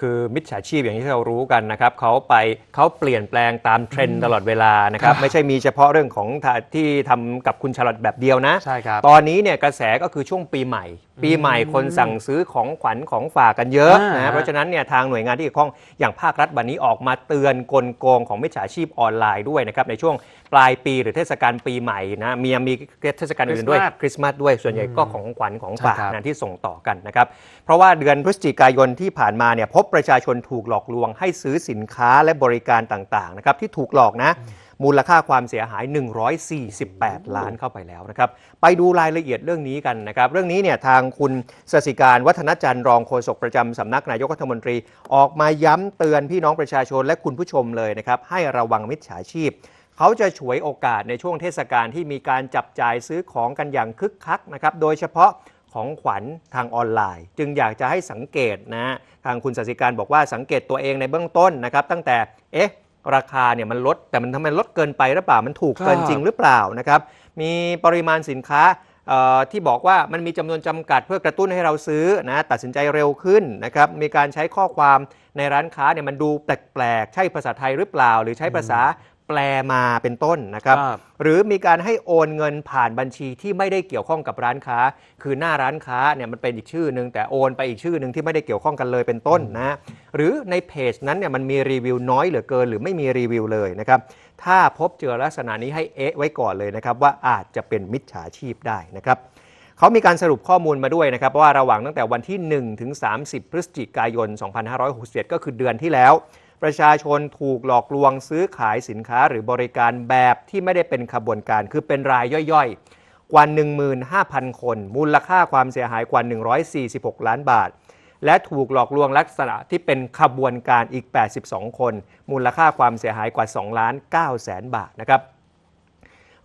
คือมิจฉาชีพอย่างที่เรารู้กันนะครับเขาไปเขาเปลี่ยนแปลงตามเทรนด์ตลอดเวลานะครับครับไม่ใช่มีเฉพาะเรื่องของที่ทำกับคุณชาลอตแบบเดียวนะ ใช่ครับ ตอนนี้เนี่ยกระแสก็คือช่วงปีใหม่ ปีใหม่คนสั่งซื้อของขวัญของฝากกันเยอะอ่านนะเพราะฉะนั้นเนี่ยทางหน่วยงานที่เกี่ยวข้องอย่างภาครัฐบัดนี้ออกมาเตือนกลโกงของมิจฉาชีพออนไลน์ด้วยนะครับในช่วงปลายปีหรือเทศกาลปีใหม่นะมีมีเทศกาลอื่นด้วยคริสต์มาสคริสต์มาสด้วยส่วนใหญ่ก็ของขวัญของฝากใช่ครับนะที่ส่งต่อกันนะครับเพราะว่าเดือนพฤศจิกายนที่ผ่านมาเนี่ยพบประชาชนถูกหลอกลวงให้ซื้อสินค้าและบริการต่างๆนะครับที่ถูกหลอกนะ มูลค่าความเสียหาย 148 ล้านเข้าไปแล้วนะครับ ไปดูรายละเอียดเรื่องนี้กันนะครับ เรื่องนี้เนี่ยทางคุณสสิการวัฒนจันทร์รองโฆษกประจำสำนักนายกรัฐมนตรี ออกมาย้ำเตือนพี่น้องประชาชนและคุณผู้ชมเลยนะครับให้ระวังมิจฉาชีพเขาจะฉวยโอกาสในช่วงเทศกาลที่มีการจับจ่ายซื้อของกันอย่างคึกคักนะครับ โดยเฉพาะของขวัญทางออนไลน์ จึงอยากจะให้สังเกตนะฮะทางคุณสสิการบอกว่าสังเกตตัวเองในเบื้องต้นนะครับ ตั้งแต่ เอ๊ะ ราคาเนี่ยมันลด แต่มันทำไมลดเกินไปหรือเปล่ามันถูกเกินจริงหรือเปล่านะครับมีปริมาณสินค้าที่บอกว่ามันมีจำนวนจำกัดเพื่อกระตุ้นให้เราซื้อนะตัดสินใจเร็วขึ้นนะครับมีการใช้ข้อความในร้านค้าเนี่ยมันดูแปลกๆ ใช่ภาษาไทยหรือเปล่า หรือใช้ภาษา แปลมาเป็นต้นนะครับ ครับหรือมีการให้โอนเงินผ่านบัญชีที่ไม่ได้เกี่ยวข้องกับร้านค้า คือหน้าร้านค้าเนี่ยมันเป็นอีกชื่อหนึ่งแต่โอนไปอีกชื่อหนึ่งที่ไม่ได้เกี่ยวข้องกันเลยเป็นต้นนะหรือในเพจนั้นเนี่ยมันมีรีวิวน้อยเหลือเกิน หรือไม่มีรีวิวเลยนะครับถ้าพบเจอลักษณะนี้ให้เอะไว้ก่อนเลยนะครับว่าอาจจะเป็นมิจฉาชีพได้นะครับ เขามีการสรุปข้อมูลมาด้วยนะครับ ว่าระหว่างตั้งแต่วันที่ 1 ถึง 30 พฤศจิกายน 2567 ก็คือเดือนที่แล้ว ประชาชนถูกหลอกลวงซื้อขายสินค้าหรือบริการแบบที่ไม่ได้เป็นขบวนการ คือเป็นรายย่อยๆ กว่า 15,000 คน มูลค่าความเสียหายกว่า 146 ล้านบาท และถูกหลอกลวงลักษณะที่เป็นขบวนการอีก 82 คน มูลค่าความเสียหายกว่า 2 ล้าน9แสนบาทนะครับ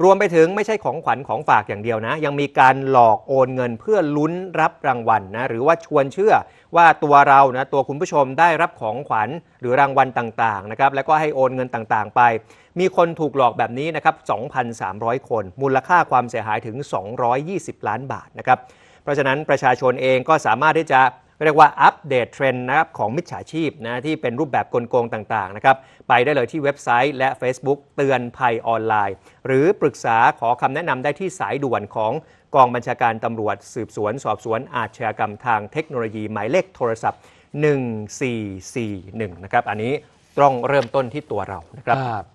รวมไปถึงไม่ใช่ของขวัญของฝากอย่างเดียวนะ ยังมีการหลอกโอนเงินเพื่อลุ้นรับรางวัลนะหรือว่าชวนเชื่อว่าตัวเรานะตัวคุณผู้ชมได้รับของขวัญหรือรางวัลต่างๆนะครับแล้วก็ให้โอนเงินต่างๆ ไป มีคนถูกหลอกแบบนี้นะครับ2,300 คน มูลค่าความเสียหายถึง 220 ล้านบาทนะครับเพราะฉะนั้นประชาชนเองก็สามารถที่จะ เรียกว่าอัปเดตเทรนด์นะครับของมิจฉาชีพนะที่เป็นรูปแบบกลโกงต่างๆนะครับไปได้เลยที่เว็บไซต์และ Facebook เตือนภัยออนไลน์ หรือปรึกษาขอคำแนะนำได้ที่สายด่วนของกองบัญชาการตำรวจสืบสวน สอบสวนอาชญากรรมทางเทคโนโลยีหมายเลขโทรศัพท์ 1441 นะครับ อันนี้ต้องเริ่มต้นที่ตัวเรานะครับครับ